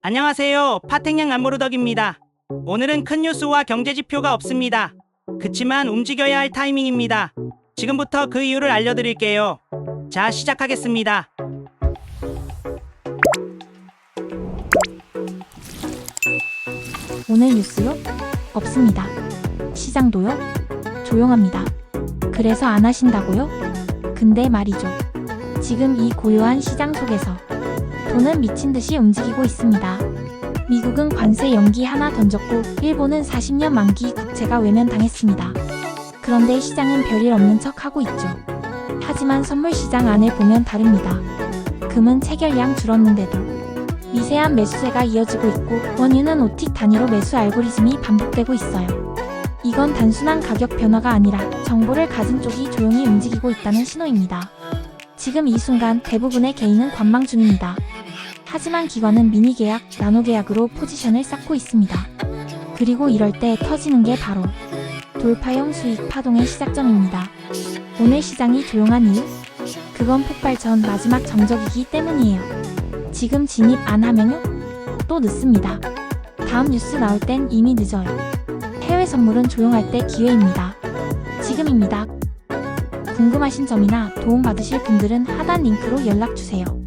안녕하세요. 파탱양 안무르덕입니다. 오늘은 큰 뉴스와 경제 지표가 없습니다. 그치만 움직여야 할 타이밍입니다. 지금부터 그 이유를 알려드릴게요. 자, 시작하겠습니다. 오늘 뉴스요? 없습니다. 시장도요? 조용합니다. 그래서 안 하신다고요? 근데 말이죠. 지금 이 고요한 시장 속에서 돈은 미친 듯이 움직이고 있습니다. 미국은 관세 연기 하나 던졌고 일본은 40년 만기 국채가 외면당했습니다. 그런데 시장은 별일 없는 척 하고 있죠. 하지만 선물 시장 안을 보면 다릅니다. 금은 체결량 줄었는데도 미세한 매수세가 이어지고 있고 원유는 오틱 단위로 매수 알고리즘이 반복되고 있어요. 이건 단순한 가격 변화가 아니라 정보를 가진 쪽이 조용히 움직이고 있다는 신호입니다. 지금 이 순간 대부분의 개인은 관망 중입니다. 하지만 기관은 미니 계약, 나노 계약으로 포지션을 쌓고 있습니다. 그리고 이럴 때 터지는 게 바로 돌파형 수익 파동의 시작점입니다. 오늘 시장이 조용한 이유? 그건 폭발 전 마지막 정적이기 때문이에요. 지금 진입 안 하면요? 또 늦습니다. 다음 뉴스 나올 땐 이미 늦어요. 해외 선물은 조용할 때 기회입니다. 지금입니다. 궁금하신 점이나 도움 받으실 분들은 하단 링크로 연락 주세요.